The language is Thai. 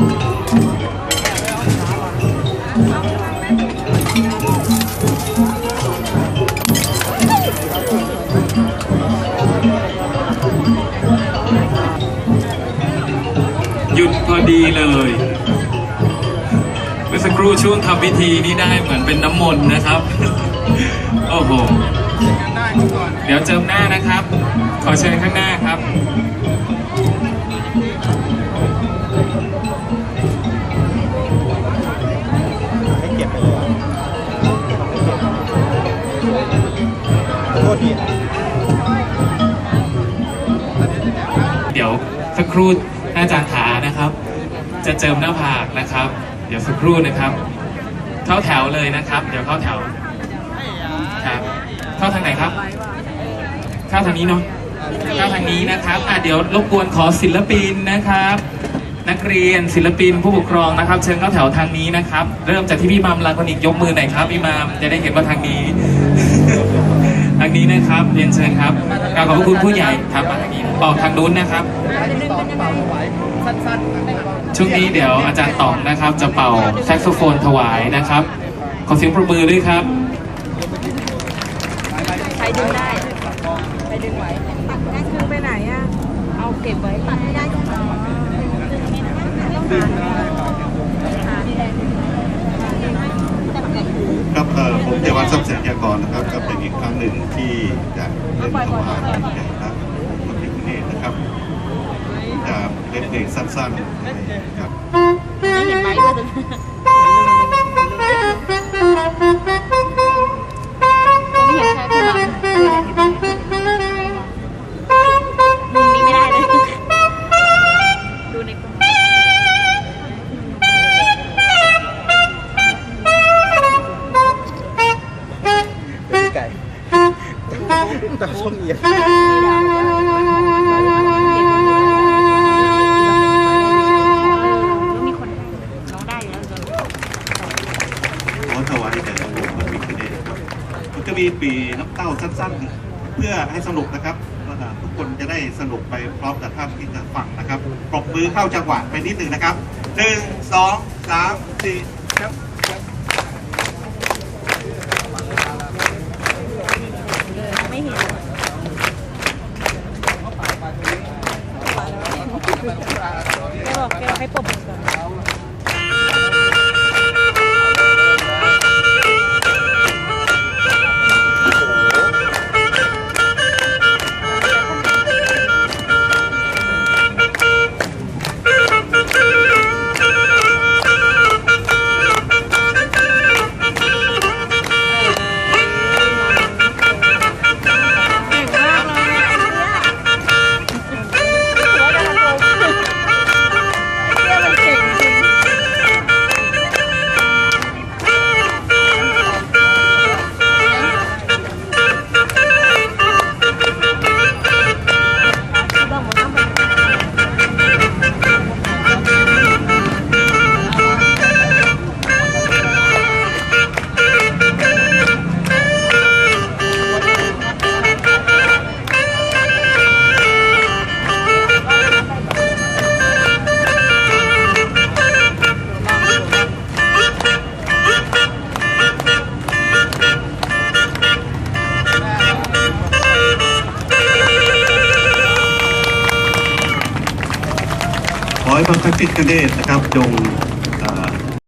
หยุดพอดีเลย เมื่อสักครู่ช่วงทำพิธีนี้ได้เหมือนเป็นน้ำมนต์นะครับ โอ้โห เดี๋ยวเจิมหน้านะครับ ขอเชิญข้างหน้าครับ ให้เก็บไปเลยโทษทีเดี๋ยวสักครู่อาจารย์ขานะครับ จะเจิมหน้าผากนะครับ เดี๋ยวสักครู่นะครับ เข้าแถวเลยนะครับ เดี๋ยวเข้าแถวครับเข้าทางไหนครับเข้าทางนี้เนาะเข้าทางนี้นะครับอะเดี๋ยวรบกวนขอศิลปินนะครับ นักเรียนศิลปินผู้ปกครองนะครับ เชิญเข้าแถวทางนี้นะครับ เริ่มจากที่พี่มัมลาคอนิกยกมือหน่อยครับพี่มัมจะได้เห็นว่าทางนี้ ทางนี้นะครับเรียนเชิญครับกราบขอบพระคุณผู้ใหญ่ครับมาทางนี้บอกทางนู้นนะครับ ช่วงนี้เดี๋ยวอาจารย์ต๋องนะครับ จะเป่าแซกโซโฟนถวายนะครับ ขอเสียงปรบมือด้วยครับใครดึงได้ใครดึงไหวตัดได้คือไปไหนอะเอาเก็บไว้ตัดไม่ได้ก็ ต้องหาหาที่แดงครับเอ่อผมเทวันทรัพย์เสถียรกรนะครับก็เป็นอีกครั้งหนึ่งที่จะเล่นถวายแด่พระพระพิฆเนศนะครับจะเล่นเพลงสั้นๆครับ ตาช่องเอียงมีคนให้น้องได้อยู่แล้วขอถวายแด่องค์พระพิฆเนศครับมันจะมีปีน้ำเต้าสั้นๆ เพื่อให้สนุกนะครับทุกคนจะได้สนุกไปพร้อมกับท่านที่จะฟังนะครับปรบมือเข้าจังหวะไปนิดหนึ่งนะครับหนึ่งสองสามสี่ครับไม่เห็นแก บ ขอให้พระพิฆเนศนะครับจง